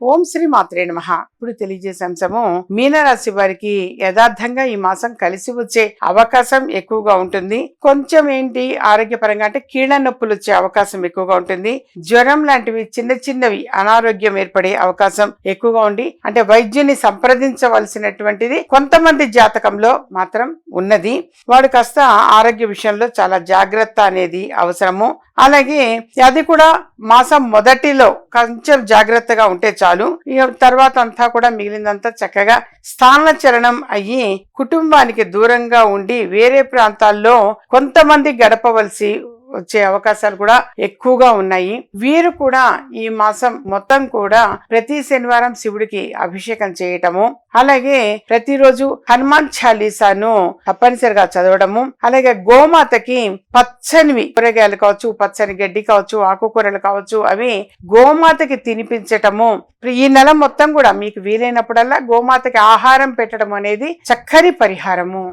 ఓం శ్రీ మాత్రే నమ. ఇప్పుడు తెలియజేసే అంశము మీనరాశి వారికి యథార్థంగా ఈ మాసం కలిసి వచ్చే అవకాశం ఎక్కువగా ఉంటుంది. కొంచెం ఏంటి ఆరోగ్యపరంగా అంటే కీళ్ళ నొప్పులు వచ్చే అవకాశం ఎక్కువగా ఉంటుంది. జ్వరం లాంటివి చిన్న చిన్నవి అనారోగ్యం ఏర్పడే అవకాశం ఎక్కువగా ఉండి అంటే వైద్యుని సంప్రదించవలసినటువంటిది కొంతమంది జాతకంలో మాత్రం ఉన్నది. వాడు కాస్త ఆరోగ్య విషయంలో చాలా జాగ్రత్త అనేది అవసరము. అలాగే అది కూడా మాసం మొదటిలో కొంచెం జాగ్రత్తగా ఉంటే చాలు. ఇక తర్వాత అంతా కూడా మిగిలిందంతా చక్కగా స్థానచలనం అయ్యి కుటుంబానికి దూరంగా ఉండి వేరే ప్రాంతాల్లో కొంతమంది గడపవలసి వచ్చే అవకాశాలు కూడా ఎక్కువగా ఉన్నాయి. వీరు కూడా ఈ మాసం మొత్తం కూడా ప్రతి శనివారం శివుడికి అభిషేకం చేయటము అలాగే ప్రతిరోజు హనుమాన్ చాలీసాను తప్పనిసరిగా చదవడము అలాగే గోమాతకి పచ్చనివి కూరగాయలు కావచ్చు పచ్చని గడ్డి కావచ్చు ఆకుకూరలు కావచ్చు అవి గోమాతకి తినిపించటము. ఈ నెల మొత్తం కూడా మీకు వీలైనప్పుడల్లా గోమాతకి ఆహారం పెట్టడం అనేది చక్కని పరిహారము.